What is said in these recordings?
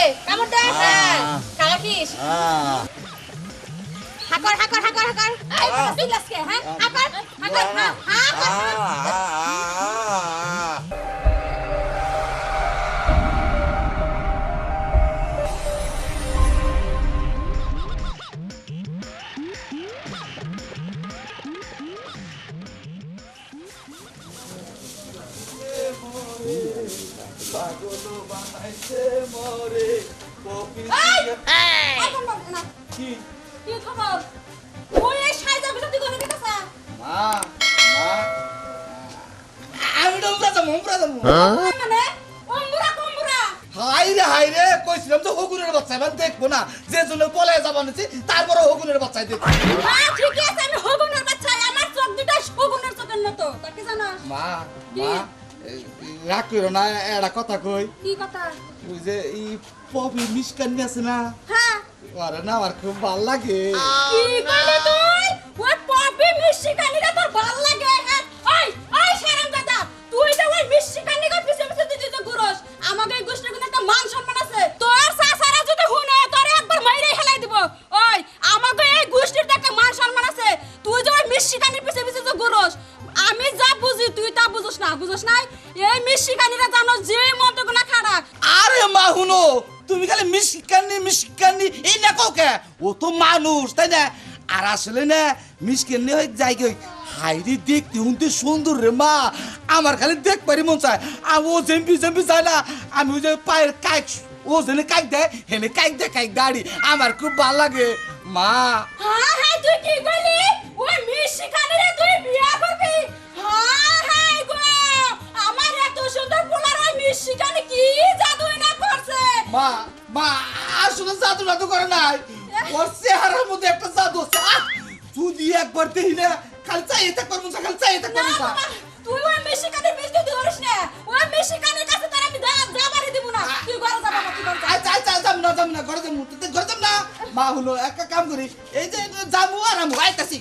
হ্যাঁ। খারাকিস হাকর হাকর হাকর হাকর এই বিলাসকে হ্যাঁ? হাকর হাকর হ্যাঁ হাকর কি? কি খবর? মা, মা। আমি ডুমরা উমরা যাব। মানে? হাই রে হাই রে কইছিলাম তো হগুনের বাচ্চা এবার দেখব না। যে জন্য পলায় যাব নিছি তারপরে হগুনের দেখব। হ্যাঁ আছে আমি হগুনের বাচ্চা আমার চোখ দুটা হগুনের চোখের মতো। তা কি মা। রাগ করো না একটা কথা কই। কি কথা? ওই যে এই পপি মিসকান্নি আছে না? হ্যাঁ। আরে না আমার খুব ভালো লাগে। কি কইলে তুই? ওই পপি মিষ্টি কানিটা তোর ভালো লাগে হ্যাঁ? ওই ওই শারাম দাদা তুই তো ওই মিষ্টি মানুষ তাই না? আর আসলে না মিসকান্নি হয়ে যাই কি হাইরে দেখতে উনতে সুন্দর রে মা। আমার খালি দেখ পারি মন চায়। আর ও জেম্পি জেম্পি যায় না। আমি ওই যে পায়ের কাইক ও যেনে কাইক দেয় হেনে কাইক দেয় কাইক দাড়ি। আমার খুব ভালো লাগে। মা। হ্যাঁ হ্যাঁ তুই কি কইলি ওই তুই বিয়া করবি। হ্যাঁ হ্যাঁ গো। আমার এত সুন্দর পোলার ওই কি না করছে? মা মা আসলে জাদু জাদু করে নাই। ওর চেহারার মধ্যে একটা জাদু আছে আহ! যদি একবার দেখি না খালি চাইতে করব খালি চাইতে না করব বাবা, তুই ওই মিষ্টি কানির ধরিস না। ওই মিষ্টি কাছে তার আমি দা যাবারই দিব না। তুই ঘরে যা বাবা তুই ঘরে যা। আচ্ছা আচ্ছা যাম না যাম না ঘরে যাম ঘরে যাম না। মা হলো একটা কাম করি এই যে যাব আর আমি আইতাছি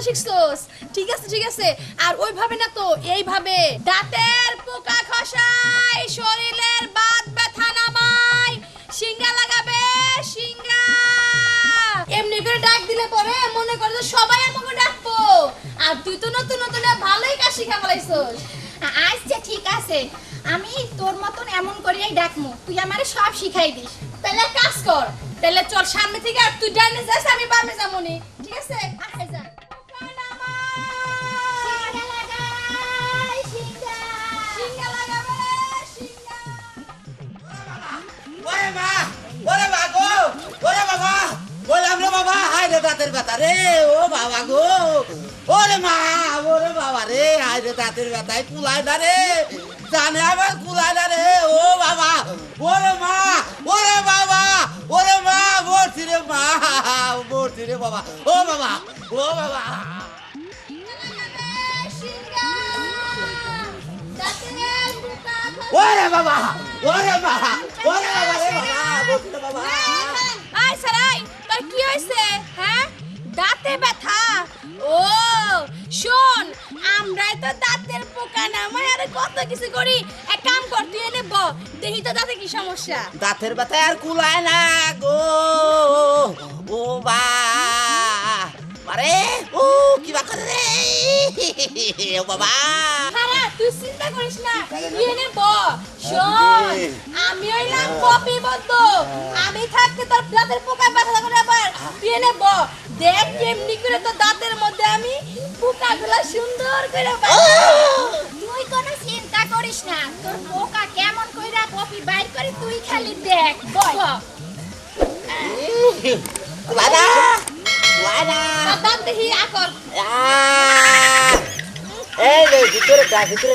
কথা শিখছস ঠিক আছে ঠিক আছে। আর ওইভাবে না তো, এইভাবে দাঁতের পোকা খসাই শরীরের বাত ব্যথা নামাই সিঙ্গা লাগাবে সিঙ্গা এমনি করে ডাক দিলে পরে মনে করে যে সবাই ডাকবো। আর তুই তো নতুন নতুন ভালোই আচ্ছা ঠিক আছে। আমি তোর মতন এমন করিয়াই ডাকমু তুই আমারে সব শিখাই দিস। তাহলে কাজ কর। তাহলে চল সামনে থেকে আর তুই ডাইনে যাস, আমি বামে যাব ঠিক আছে? দাঁতের ব্যথা রে, ও বাবা গো। ওরে মা, ওরে বাবা রে হাই রে দাঁতের ব্যথায় কুলায় না রে। জানে আমার কুলায় না রে, ও বাবা। ওরে মা, ওরে বাবা, ওরে মা মরছি রে মা মরছি রে বাবা। ও বাবা ও বাবা। ওরে বাবা ওরে বাবা ওরে বাবা রে বাবা রে বাবা। আয় সারাই, তোর কি হয়েছে হ্যাঁ? দাঁতে ব্যথা। ও, শোন, আমরাই তো দাঁতের পোকা নামাই আর কত কিছু করি? এক কাম কর, তুই এনে ব, দেখি তো দাঁতে কি সমস্যা। দাঁতের ব্যথা আর কুলায় না গো। ও বা আরে ও, কি বাকরে ও বাবা। তুই চিন্তা করিস না তুই এনে ব শোন আমি হইলাম কপি বদ্ধ আমি থাকতে তোর দাঁতের পোকা ব্যথা করে আবার তুই এনে ব দেখ কেমনি করে তোর দাঁতের মধ্যে আমি পোকাগুলা সুন্দর করে তুই কোনো চিন্তা করিস না তোর পোকা কেমন কইরা কপি বাইর করে তুই খালি দেখ বল। না তোর দাঁত দেখি আকর এই ভিতরে ভিতরে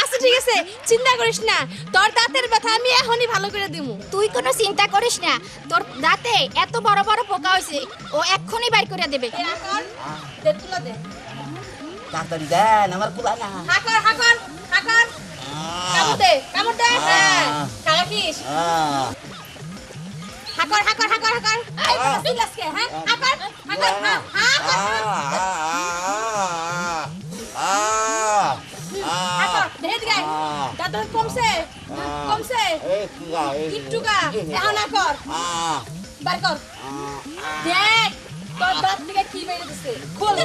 আচ্ছা ঠিক আছে চিন্তা করিস না। তোর দাঁতের ব্যথা আমি এখনই ভালো করে দিমু। তুই কোনো চিন্তা করিস না। তোর দাঁতে এত বড় বড় পোকা হয়েছে ও এক্ষুনি বাইর করে দেবে। দে তুলা দে। তাড়াতাড়ি দেন আমার কুলায় না। হাকর হাকর হাকর কামড় দে কামড় দে। হ্যাঁ। হাকর হাকর হাকর হাকর এই হ্যাঁ। হাকর হাকর হ্যাঁ? হাকর আহ। কমছে কমছে। একটু গা এখন হাকর বার কর। দেখ তোর দাঁত থেকে কি বেরিয়ে দিছে। খোল।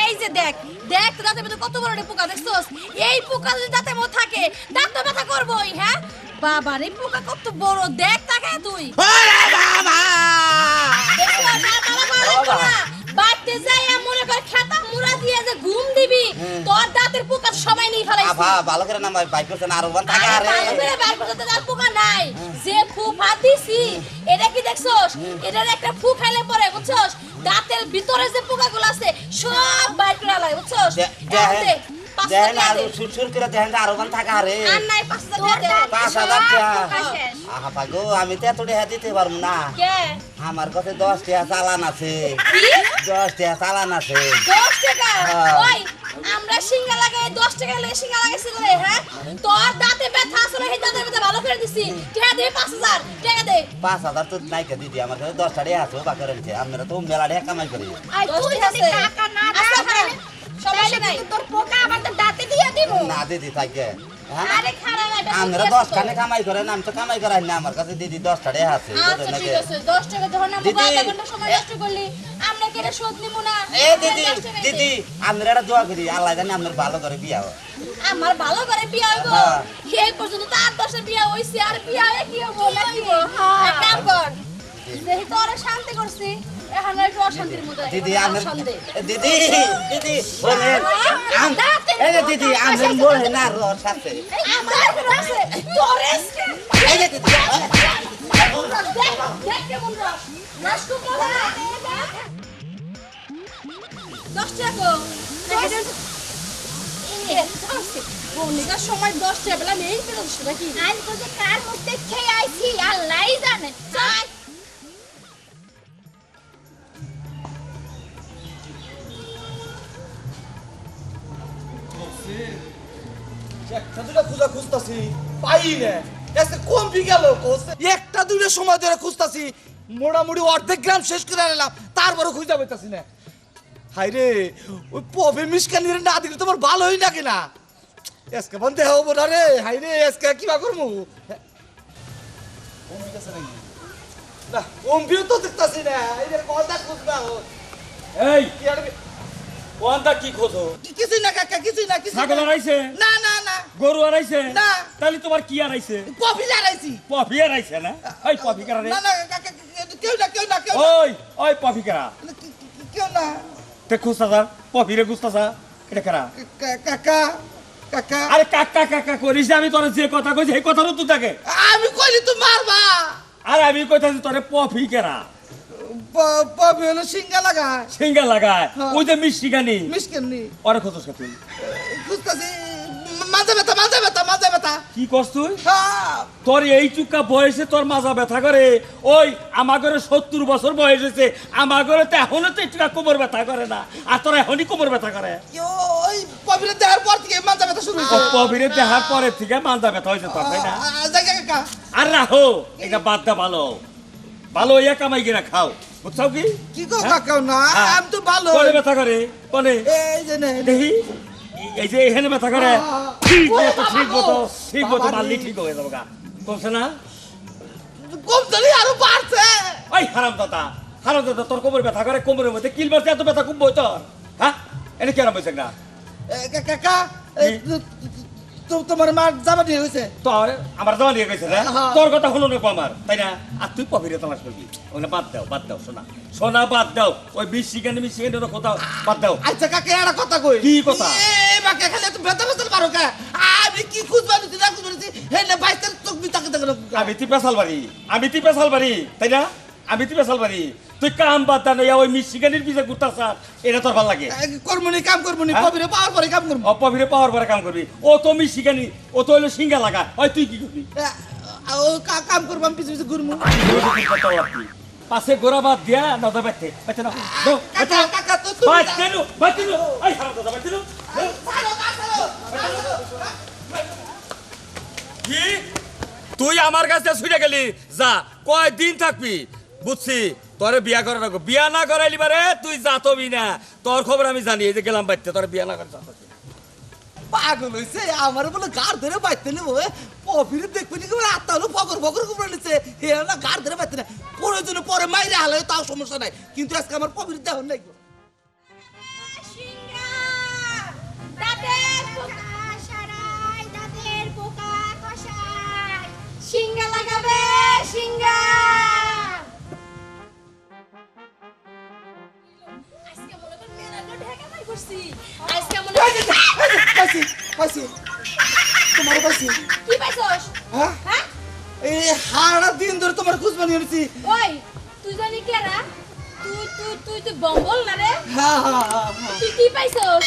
এই যে দেখ দেখ তোর দাঁতের মধ্যে কত বড় একটা পোকা দেখছস? এই পোকা যদি দাঁতের মধ্যে থাকে দাঁত তো ব্যথা করবই হ্যাঁ? বাবা রে পোকা কত বড় দেখ তাকে তুই। বাবা! মারা যাই মনে কর খেতা মুড়া দিয়ে যে ঘুম দিবি তোর দাঁতের পোকা সবাই নিয়ে ফেলাইছে। আবা ভালো করে না বাইক করতে না আর বান থাকে আরে ভালো করে বাইক করতে তার পোকা নাই। যে ফু ভাত দিছি এটা কি দেখছস? এটার একটা ফু খাইলে পরে বুঝছস? দাঁতের ভিতরে যে পোকাগুলো আছে সব বাইক করে লাই বুঝছস? আরও। সুরসুর করে আরও থাকে পাঁচ হাজার টাকা পাগো আমি তো এত টাকা দিতে পারব না। আমার কাছে দশ টাকা চালান আছে। কি? দশ টাকা চালান আছে। দশ টাকা হ্যাঁ। ওই আমরা সিঙ্গা লাগাই দশ টাকা লাগে সিঙ্গা লাগাইছি রে হ্যাঁ? তোর দাঁতে ব্যথা আসলে সেই দাঁতের ব্যথা ভালো করে দিছি। টাকা দে পাঁচ হাজার টাকা দে। পাঁচ হাজার তো নাইকা দিদি আমার কাছে দশটা টাকা আছে বাকি রয়েছে। আপনারা তো মেলা টাকা কামাই করি। টাকা না। সমস্যা নাই। তোর পোকা আমার তো দাঁতে দিয়ে দিব। না দিদি থাকে হ্যাঁ? আরে খারাপ এটা আমরা বুঝি দশ আছে তো। খানে কামাই করেন আমি তো কামাই করাই না আমার কাছে দিদি দশটা টাকা আছে আচ্ছা ঠিক আছে দশ টাকা যখন আমরা দিদি। আধা ঘণ্টা সময় নষ্ট করলি। আমরা কেটে শোধ নিব না। এ দিদি দশ টাকা দে। দিদি আপনারা একটা দোয়া করি আল্লাহ জানি আপনার ভালো করে বিয়া হয়। আমার ভালো করে বিয়া হইব? হ্যাঁ। এই পর্যন্ত তো আট দশের বিয়া হইছে আর বিয়া হয়ে কি হব নাকি? এক কাম কর। যেহেতু ওরা শান্তি করছি দিদি এখন আপনার অশান্তি। এ, দিদি দিদি শোনেন আম- এই যে দিদি আপনার মোহে না রস আছে। আমার এখন আছে তোর এসকে এই যে দিদি দেখ দেখ কেমন রস রস খুব মজা দশ টাকা সময় দশ টাকা বেলা নেই পেরোচ্ছ নাকি? আজ তোকে কার মুখ দেখে আইছি আল্লাহই জানে। একটা দুটা খুঁজা খুঁজতাছি পাই না। কম একটা দুইটা সময় ধরে খুঁজতাছি মোটামুটি অর্ধেক গ্রাম শেষ করে নিলাম তারপরে খুঁজে পেতাছি না। হাই রে ওই পবে মিসকানি না দিলে তোমার ভালোই লাগে না? আজকে বন্ধে হব না রে হাই রে আজকে কিবা করব না তো দেখতাছি না এই কথা খুঁজবা এই! কি আর ওয়ানটা কি খোঁজো? কিছুই না কাকা কিছুই না কিছু ছাগল আড়াইছে না না না। গরু আড়াইছে না। তাহলে তোমার কি আড়াইছে কফি জানাইছি পফি আড়াইছে না? ওই পফি কারা না না কাকা কেউ না কেউ না কেউ ওই ওই পফি কারা? কেউ না। তে খুঁজতাছা পফি রে খুঁজতাছা এটা কারা? কাকা কাকা। আরে কাকা কাকা করিস আমি তোর যে কথা কইছি সেই কথার উত্তর থাকে। আমি কইলি তো মারবা। আর আমি কইতাছি তোরে পফি কেরা? পবি হলো সিঙ্গা লাগা সিঙ্গা লাগায়। হ্যাঁ। ওই যে মিষ্টি গানি। মিসকেন নি ওরে খোঁজস তুই? খুঁজতাছি মাঝে ব্যথা মাঝে ব্যথা মাঝে ব্যথা। কি কস তুই? হ্যাঁ। তোর এই চুক্কা বয়সে তোর মাজা ব্যথা করে। ওই আমার ঘরে সত্তর বছর বয়স হয়েছে। আমার ঘরে তো এখনও তো একটু কোমর ব্যথা করে না। আর তোর এখনই কোমর ব্যথা করে। ওই পবিরে দেওয়ার পর থেকে মাঝে ব্যথা শুরু হয়েছে। কবিরে দেহার পরে থেকে মালদা ব্যথা হয়েছে তোর তাই না? আর রাখো এটা বাদ দা ভালো। ভালো ইয়া কামাই গিয়ে খাও। বুঝছাও কি? কি গো হ্যাঁ? না? হ্যাঁ। আমি তো ভালো। কোনে ব্যথা করে? কোনে? এই যে নে দেখি। এই যে এখানে ব্যথা করে। ঠিক মতো ঠিক মতো। ঠিক মতো মারলি ঠিক হয়ে যাব গা। কমছে না? কম ধরি আরও বাড়ছে। ওই হারাম দাদা হারাম দাদা তোর কোমর ব্যথা করে কোমরের মধ্যে কিল মারতে এত ব্যথা কমবো তোর। হ্যাঁ? এনে কেন বলছে না কাকা তো- তো- তোমার মা হয়েছে। তোর আমার জমা দিয়ে গেছে হ্যাঁ। তোর কথা হলো না আমার তাই না? আর তুই পবিরে তোমার করবি ওগুলো বাদ দাও বাদ দাও শোনা। শোনা বাদ দাও। ওই বিশ সেকেন্ড বিশ সেকেন্ড কোথাও বাদ দাও। আচ্ছা কাকে একটা কথা কই? কি কথা? এ বাকে খালি তো বেতা বেতা পারো কা? আমি কি খুঁজবা নিছি না খুঁজবা নিছি হে না বাইশ তারিখ তোক দেখো আমি তুই পেশাল বাড়ি আমি তুই পেশাল বাড়ি তাই না? আমি তুই পেশাল বাড়ি। তুই কাম বাদ দা ওই মিশিগানির পিছে ঘুরতাছ এটা তোর ভালো লাগে? কর্মনি কাম কর্মনি হ্যাঁ? কবিরে পাওয়ার পরে কাম করব অপভিরে পাওয়ার পরে কাম করবি। ও তো মিশিগানি ও তো হইল সিঙ্গা লাগা হয় তুই কি করবি? ও কাম করব আমি পিছু পিছু পাশে বাদ দিয়া না দা বাইতে বাইতে না দাও, বাইতে। কাকা তো তুমি বাইতে নো, বাইতে নো। দাদা, বাইতে নো। কি? তুই আমার কাছে ছুটে গেলি। যা কয় দিন থাকবি? বুঝছি তোরে বিয়া করে রাখো বিয়া না করাইলি বারে তুই যাতবি না। তোর খবর আমি জানি এই যে গেলাম বাইতে তোর বিয়া না করে যাতবি। পাগল হয়েছে আমার বলে গাড় ধরে বাইতে নেব কফিরে দেখবি নাকি বলে আত্মা হলো ফকর ফকর করে নিচ্ছে। হে না গাড় ধরে বাইতে না প্রয়োজনে পরে মাইরে হালে তাও সমস্যা নাই। কিন্তু আজকে আমার কফির দেহ নাই গো। তুই না রে। হ্যাঁ হ্যাঁ তুই কি পাইছস?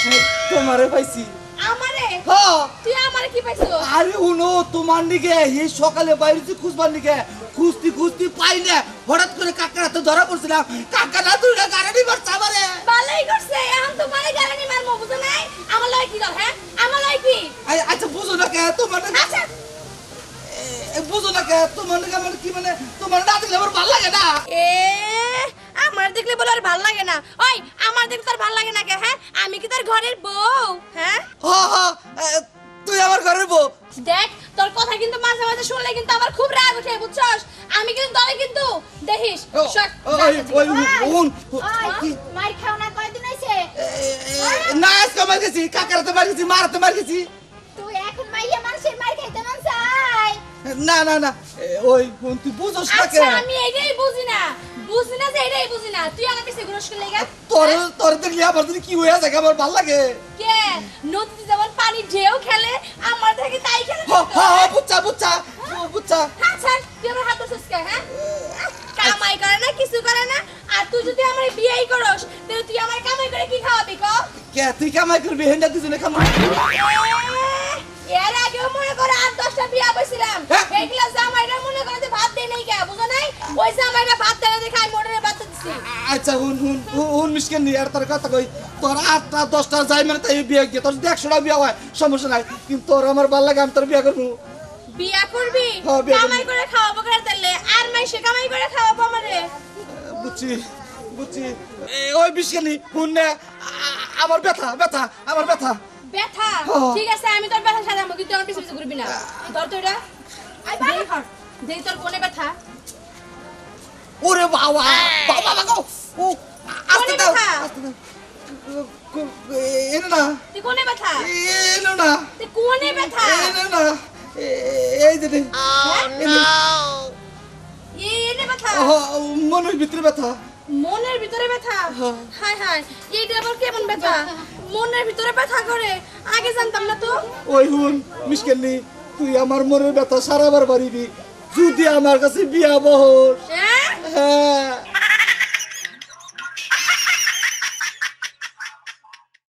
তোমারে পাইছি। আমারে? হ্যাঁ তুই আমারে কি পাইছস? আরে উনো তোমার নিকে এই সকালে বাইরেছি খুঁজবার নিকে খুঁজতি খুঁজতি পাই না। হঠাৎ করে কাকার তো ধরা পড়ছিলাম। কাকা না তুই গাড়ি মারছে আমারে। ভালোই করছে এখন তো মানে গালানি মারমো বুঝো নাই? আমার লয় কি দল হ্যাঁ? আমার লয় কি? আচ্ছা বুঝো না কে তোমার আচ্ছা। এ, বুঝো না কে তোমার কি মানে তোমার না দেখলে আমার ভালো লাগে না। এ আমার দেখলে বলে আর ভালো লাগে না। ওই আমার দেখলে তোর ভালো লাগে না কে হ্যাঁ? আমি কি তোর ঘরের বউ? হ্যাঁ? হ হ তুই আমার ঘরের বউ। দেখ তোর কথা কিন্তু মাঝে মাঝে শুনলে কিন্তু আমার খুব রাগ উঠে বুঝছস? আমি কিন্তু তোরে কিন্তু দেখিস। মার খাও না কয়দিন হইছে না আজকে মার গেছি কাকার তো মার গেছি মার তো মার গেছি। তুই এখন মাইয়া মানুষের মার খাইতে মন চাই না না না ওই বোন, তুই বুঝোস না কে? আচ্ছা আমি এটাই বুঝি না। বুঝি না যে এটাই বুঝি না। তুই আমার কাছে ঘুরস করলে গা? তোর তোর দেখলে আমার যদি কি হয়ে আমার ভালো লাগে। কে? নদীতে যেমন পানি ঢেউ খেলে আমার থেকে তাই খেলে হ হ হ, বুচ্চা বুচ্চা ও, বুচ্চা আচ্ছা তুই আমার হাত ধরছিস কে, হ্যাঁ? কামাই করে না কিছু করে না। আর তুই যদি আমার বিয়েই করস তাহলে তুই আমার কামাই করে কি খাওয়াবি ক? কে তুই কামাই করবি? হেন্ডা দুজনে কামাই। এর আগেও মনে করে আট দশটা বিয়া বসছিলাম হ্যাঁ। এইগুলা জামাইরা মনে করে যে ভাত দেয় নাই কে বুঝো নাই? ওই জামাইরা ভাত দেয় দেখে আমি মোটরে বাচ্চা দিছি। আচ্ছা হুন হুন হুন, হুন মিসকেন নি আর তোর কথা কই তোর আটটা দশটা যাই মানে তাই বিয়ে গিয়ে তোর একশোটা বিয়ে হয় সমস্যা নাই কিন্তু তোর আমার ভালো লাগে আমি তোর বিয়ে করব। বিয়া করবি। কামাই করে খাওয়াবো করে তাহলে আর মাইসে কামাই করে খাওয়াবো আমারে? বুঝছি বুঝছি। ওই বিস্কানি হুন নে আমার ব্যথা ব্যথা আমার ব্যথা। ব্যথা। হ্যাঁ। ঠিক আছে আমি তোর ব্যথা সাজাবো কিন্তু আমার পিছু পিছু করবি না। ধর তো এটা। দেই তোর কোনে ব্যথা। ওরে বাবা। বাবা বাবা ও আস্তে দাও। আস্তে দাও। কো- এ- এনে না। তুই কোনে ব্যথা? এনে না। তুই কোনে ব্যথা? এনে না। এ- এই যে এই এনে ব্যথা। মনের ভিতরে ব্যথা। মনের ভিতরে ব্যথা? হ্যাঁ। হায় হাই এইটা আবার কেমন ব্যথা? মনের ভিতরে ব্যথা করে আগে জানতাম না তো। ওই হুন মিসকেলি তুই আমার মনের ব্যথা সারাবার পারিবি যদি আমার কাছে বিয়া বহর হ্যাঁ? হ্যাঁ।